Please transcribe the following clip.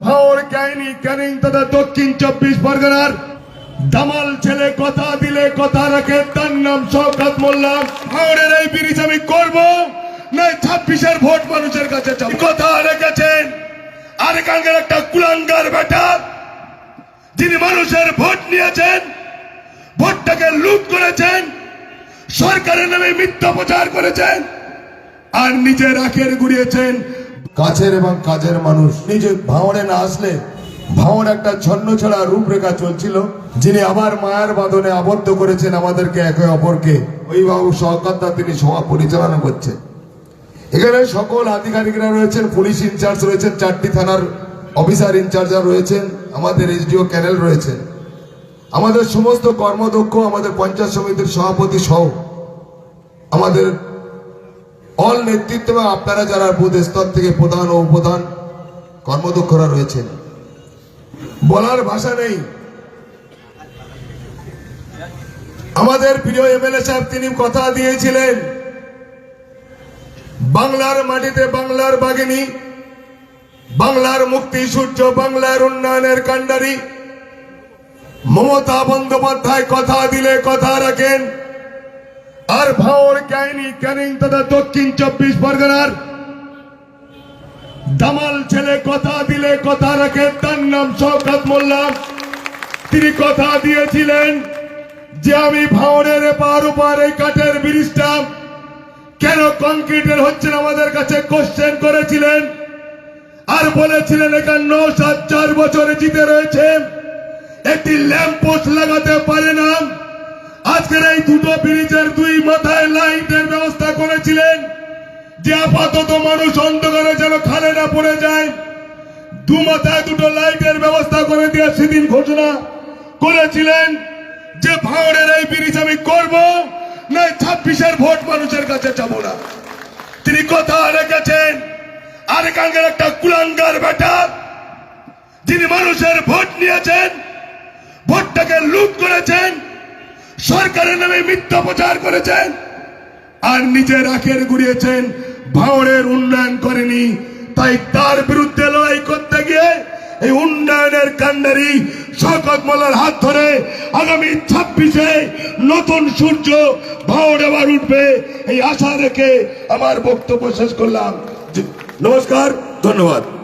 ভাওর কাহিনী ক্যানিং তথা দক্ষিণ চব্বিশ পরগনার দামাল ছেলে কথা দিলে কথা রাখে, তার নাম শওকাত মোল্লা। ভাওরের এই ব্রিজ আমি করব না ছাব্বিশের ভোট মানুষের কাছে কথা রেখেছেন আর কাঙ্গের একটা কুলাঙ্গার বেটা, যিনি মানুষের ভোট নিয়েছেন, ভোটটাকে লুট করেছেন, সরকারের নামে মিথ্যা প্রচার করেছেন, আর নিজের আখের গুড়িয়েছেন কাছের এবং কাজের মানুষ। নিজে ভাঙড়ে না আসলে ভাঙড় একটা ছন্ন ছড়া রূপরেখা চলছিল, যিনি আবার মায়ের বাঁধনে আবদ্ধ করেছেন আমাদেরকে একে অপরকে। অভিভাবক সহকর্তা তিনি সভা পরিচালনা করছেন। এখানে সকল আধিকারিকরা রয়েছেন, পুলিশ ইনচার্জ রয়েছেন, চারটি থানার অফিসার ইনচার্জার রয়েছেন, আমাদের এসডিও ক্যানেল রয়েছেন। আমাদের সমস্ত কর্মদক্ষ, আমাদের পঞ্চায়েত সমিতির সভাপতি সহ আমাদের অল নেতৃত্ব এবং আপনারা যারা বুথ স্তর থেকে প্রধান ও উপধান কর্মদক্ষরা রয়েছেন। বলার ভাষা নেই। আমাদের প্রিয় এমএলএ সাহেব, তিনি কথা দিয়েছিলেন, বাংলার মাটিতে বাংলার বাগিনী, বাংলার মুক্তি সূর্য, বাংলার উন্নয়নের কাণ্ডারি। মমতা বন্দ্যোপাধ্যায় কথা দিলে কথা রাখেন। আর ভাওর কাহিনী ক্যানিং তথা দক্ষিণ চব্বিশ পরগনার। দামাল ছেলে কথা দিলে কথা রাখে, তার নাম শওকাত মোল্লা। তিনি কথা দিয়েছিলেন যে আমি ভাওরের পার ওপার এই কাঠের ব্রিজটা কেন কংক্রিটের হচ্ছেন আমাদের কাছে কোশ্চেন করেছিলেন। আর বলেছিলেন এখানে ন সাত চার বছরে জিতে রয়েছে, একটি ল্যাম্প পোস্ট লাগাতে পারে না। আজকের এই দুটো ব্রিজের দুই মাথায় লাইটের ব্যবস্থা করেছিলেন যে আপাতত মানুষ অন্ধকারে যেন খালে না পড়ে যায়। দু মাথায় দুটো লাইটের ব্যবস্থা করে দিয়ে সেদিন ঘোষণা করেছিলেন যে ভাঙড়ের এই ব্রিজ আমি করব না ছাব্বিশের ভোট মানুষের কাছে যাব না। তিনি কথা রেখেছেন আর একটা কুলাঙ্গার বেটা, যিনি মানুষের ভোট নিয়েছেন, ভোটটাকে লুট সরকারের নামে মিথ্যা প্রচার করেছেন আর নিজের আখের গুড়িয়েছেন ভাওড়ের উন্নয়ন করেনি। তাই তার বিরুদ্ধে লড়াই করতে গিয়ে এই উন্নয়নের কান্ডারি শকত মোল্লার হাত ধরে আগামী ছাব্বিশে নতুন সূর্য ভাওড় এবার উঠবে এই আশা রেখে আমার বক্তব্য শেষ করলাম। নমস্কার, ধন্যবাদ।